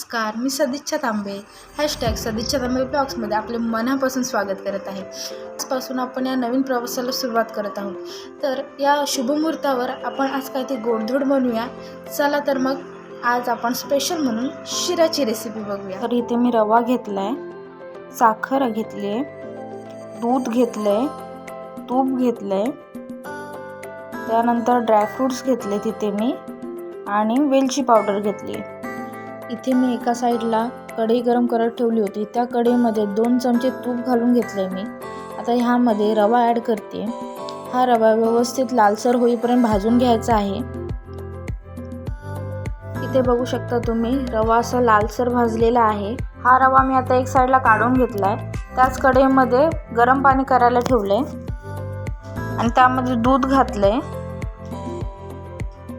नमस्कार मी सदिच्छा तांबे. हॅशटॅग सदिच्छा तांबे ब्लॉग्समध्ये आपले मनापासून स्वागत करत आहे. आजपासून आपण या नवीन प्रवासाला सुरुवात करत आहोत. तर या शुभमुहूर्तावर आपण आज काय ते गोडधोड बनवूया. चला तर मग आज आपण स्पेशल म्हणून शिराची रेसिपी बघूया. तर इथे मी रवा घेतला आहे साखर घेतली आहे दूध घेतलं आहे तूप घेतलं आहे त्यानंतर ड्रायफ्रूट्स घेतले तिथे मी आणि वेलची पावडर घेतली इथे मी एका साईडला कढई गरम करत ठेवली होती. त्या कढईमध्ये दोन चमचे तूप घालून घेतले मी. आता ह्यामध्ये रवा ॲड करते. हा रवा व्यवस्थित लालसर होईपर्यंत भाजून घ्यायचा आहे. इथे बघू शकता तुम्ही रवा असा लालसर भाजलेला आहे. हा रवा मी आता एक साईडला काढून घेतला आहे त्याच कढईमध्ये गरम पाणी करायला ठेवलं आहे आणि त्यामध्ये दूध घातलं आहे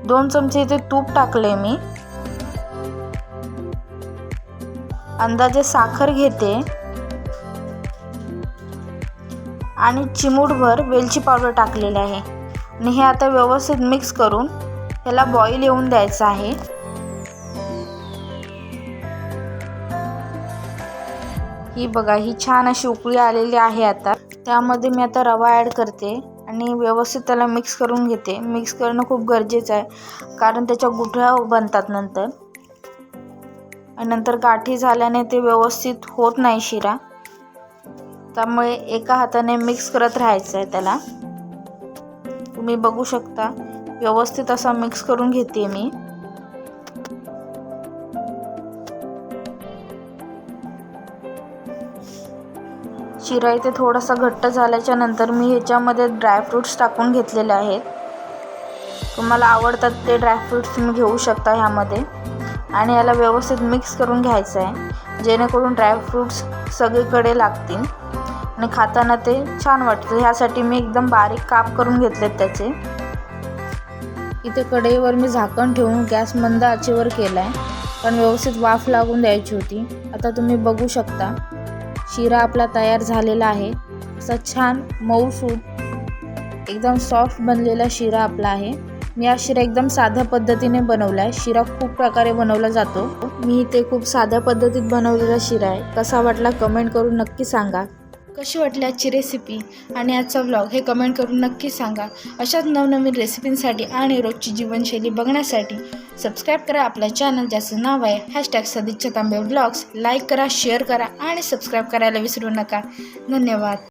दोन चमचे इथे तूप टाकले मी. अंदाजे साखर घेते आणि चिमूटभर वेलची पावडर टाकलेली आहे. आणि हे आता व्यवस्थित मिक्स करून ह्याला बॉईल येऊन द्यायचं आहे. ही बघा ही छान अशी उकळी आलेली आहे आता. त्यामध्ये मी आता रवा ॲड करते आणि व्यवस्थित त्याला मिक्स करून घेते. मिक्स करणं खूप गरजेचं आहे कारण त्याच्या गुठळ्या बनतात नंतर. नंतर गाठी झाल्याने ते व्यवस्थित होत नाही शिरा. त्यामुळे एका हाताने मिक्स करत राहायचं आहे त्याला. तुम्ही बघू शकता व्यवस्थित असा मिक्स करून घेते मी. शिरा इथे थोडासा घट्ट झाल्याच्यानंतर मी ह्याच्यामध्ये ड्रायफ्रूट्स टाकून घेतलेले आहेत. तुम्हाला आवडतात ते ड्रायफ्रूट्स तुम्ही घेऊ शकता ह्यामध्ये. आणि याला व्यवस्थित मिक्स करून घ्यायचं आहे जेणेकरून ड्रायफ्रूट्स सगळीकडे लागतील. आणि खाताना ते छान वाटतं ह्यासाठी मी एकदम बारीक काप करून घेतलेत त्याचे. इथे कढईवर मी झाकण ठेवून गॅस मंद आचेवर केला आहे पण व्यवस्थित वाफ लागून द्यायची होती. आता तुम्ही बघू शकता. शिरा आपला तयार झालेला आहे. असा छान मऊ सूट एकदम सॉफ्ट बनलेला शिरा आपला आहे. मी हा शिरा एकदम साध्या पद्धतीने बनवला आहे शिरा खूप प्रकारे बनवला जातो. मी ते खूप साध्या पद्धतीत बनवलेला शिरा आहे. कसा वाटला कमेंट करून नक्की सांगा. कशी वाटली आजची रेसिपी आणि आजचा व्लॉग हे कमेंट करून नक्की सांगा. अशाच नवनवीन रेसिपींसाठी आणि रोजची जीवनशैली बघण्यासाठी सबस्क्राईब करा आपल्या चॅनल ज्याचं नाव आहे hashtag Sadichha Tambe blogs like करा शेअर करा आणि सबस्क्राईब करायला विसरू नका. धन्यवाद.